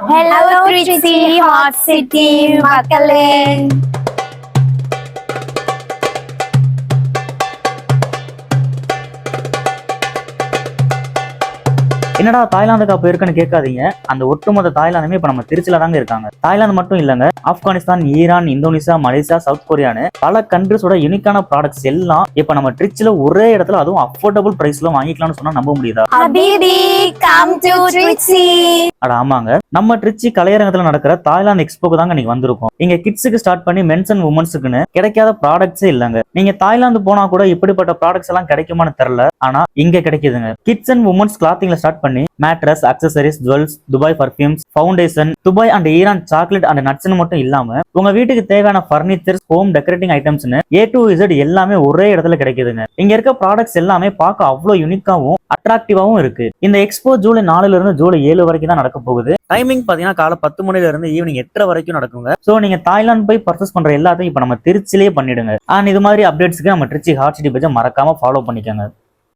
Hello Trichy hot city என்னடா தாய்லாந்துக்கா போயிருக்குன்னு கேட்காதீங்க. அந்த ஒட்டுமொத்த தாய்லாந்துமே இப்ப நம்ம திருச்சியில தாங்க இருக்காங்க. தாய்லாந்து மட்டும் இல்லங்க Afghanistan Iran Indonesia Malaysia south கொரியான்னு பல கண்ட்ரிஸோட யூனிக்கான ப்ராடக்ட்ஸ் எல்லாம் இப்ப நம்ம ட்ரிச்சில ஒரே இடத்துல அதுவும் அஃபோர்டபுள் பிரைஸ்ல வாங்கிக்கலாம்னு சொன்னா நம்ப முடியுதா? அட ஆமாங்க நம்ம ட்ரிச்சி கலையரங்கத்துல நடக்கிற தாய்லாந்து எக்ஸ்போக்கு தாங்க நீங்க வந்திருக்கோம். இங்க கிட்ஸுக்கு ஸ்டார்ட் பண்ணி மென்ஸ் அண்ட் உமன்ஸுக்குன்னு கிடைக்காத ப்ராடக்ட்ஸே இல்லங்க. நீங்க தாய்லாந்து போனா கூட இப்படிப்பட்ட ப்ராடக்ட்ஸ் எல்லாம் கிடைக்குமான்னு தெரியல ஆனா இங்க கிடைக்குதுங்க. கிட்ஸ் அண்ட் உமன்ஸ் கிளாத்திங்ல ஸ்டார்ட் பண்ணி mattress accessories jewels Dubai perfumes foundation Dubai and Iran chocolate and நட்ஸ்னு மட்டும் இல்லாம உங்க வீட்டுக்கு தேவையான பர்னிச்சர் ஹோம் டெக்கரேட்டிங் ஐட்டம்ஸ்னு ஏ டு இசட் எல்லாமே ஒரே இடத்துல கிடைக்குதுங்க. இங்க இருக்க ப்ராடக்ட்ஸ் எல்லாமே பார்க்க அவ்வளவு யூனிக்காவும் அட்ராக்டிவாவும் இருக்கு. இந்த எக்ஸ்போ ஜூலை நாலுல இருந்து ஜூலை ஏழு வரைக்கும் தான் நடக்க போகுது. டைமிங் பாத்தீங்கன்னா காலை பத்து மணில இருந்து ஈவினிங் எட்டரை வரைக்கும் நடக்குங்க. சோ நீங்க தாய்லாந்து போய் பர்ச்சேஸ் பண்ற எல்லாத்தையும் இப்ப நம்ம திருச்சிலேயே பண்ணிடுங்க. அண்ட் இது மாதிரி அப்டேட்ஸ்க்கு நம்ம திருச்சி ஹாட் சிட்டி பேஜை மறக்காம ஃபாலோ பண்ணிக்கோங்க.